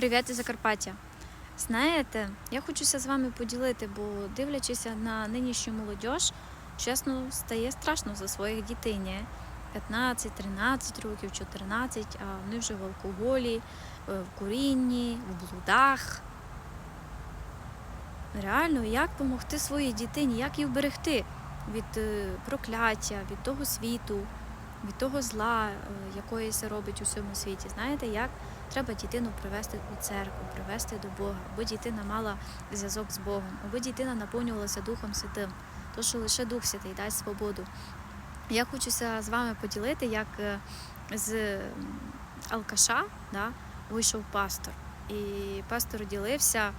Привіт із Закарпаття. Знаєте, я хочуся з вами поділити, бо дивлячись на нинішню молодь, чесно, стає страшно за своїх дітей. Ні? 15, 13 років, 14, а вони вже в алкоголі, е, в курінні, в блудах. Реально, як допомогти своїй дитині, як її вберегти від е, прокляття, від того світу, від того зла, е, якої се робить у всьому світі. Знаєте, як треба дитину привести у церкву, привести до Бога, аби дитина мала зв'язок з Богом, аби дитина наповнювалася Духом Святим, то що лише Дух Святий дасть свободу. Я хочуся з вами поділити, як е, з алкаша да, вийшов пастор. І пастор ділився.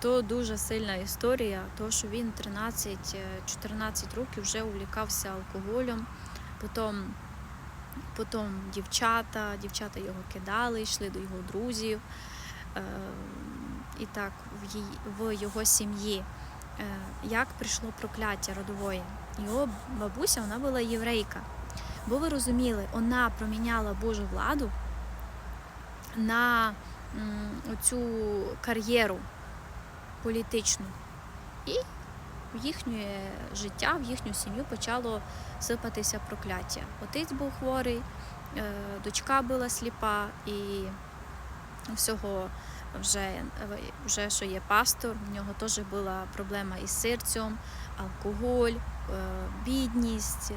То дуже сильна історія, то що він 13-14 років вже увлікався алкоголем. Потім, потім дівчата, дівчата його кидали, йшли до його друзів. Е, І так, в, її, в його сім'ї. Е, Як прийшло прокляття родової? Його бабуся вона була єврейка. Бо ви розуміли, вона проміняла Божу владу на оцю кар'єру політичну. І в їхнє життя, в їхню сім'ю почало сипатися прокляття. Отець був хворий, е, дочка була сліпа, і всього вже, вже що є пастор, в нього теж була проблема із серцем, алкоголь, е, бідність, е,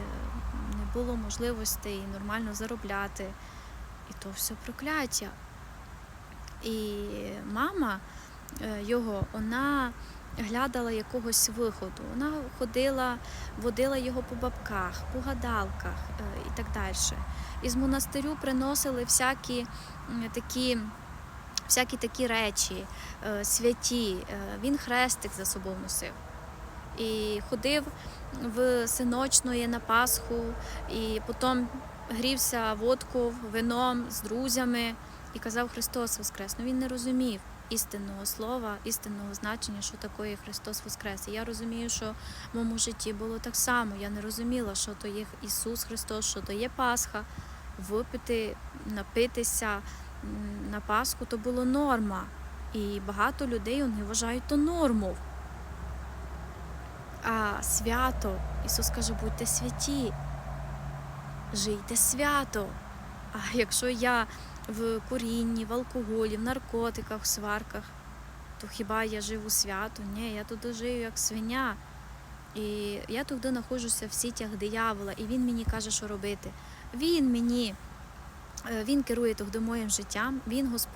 не було можливостей нормально заробляти. І то все прокляття. І мама його, вона глядала якогось виходу. Вона ходила, водила його по бабках, по гадалках е, і так далі. Із монастирю приносили всякі такі. Всякі такі речі е, святі, Е, він хрестик за собою носив. І ходив в синочної на Пасху, і потім грівся водку, вином з друзями і казав Христос Воскрес. Ну він не розумів істинного слова, істинного значення, що таке Христос Воскрес. І я розумію, що в моєму житті було так само. Я не розуміла, що то є Ісус Христос, що то є Пасха, випити, напитися на Пасху то було норма. І багато людей вони вважають то норму. А свято, Ісус каже, будьте святі, жийте свято. А якщо я в курінні, в алкоголі, в наркотиках, в сварках, то хіба я живу свято? Ні, я туди живу як свиня. І я туди знаходжуся в сітях диявола, і він мені каже, що робити. Він мені, е, він керує туди моїм життям, він Господь.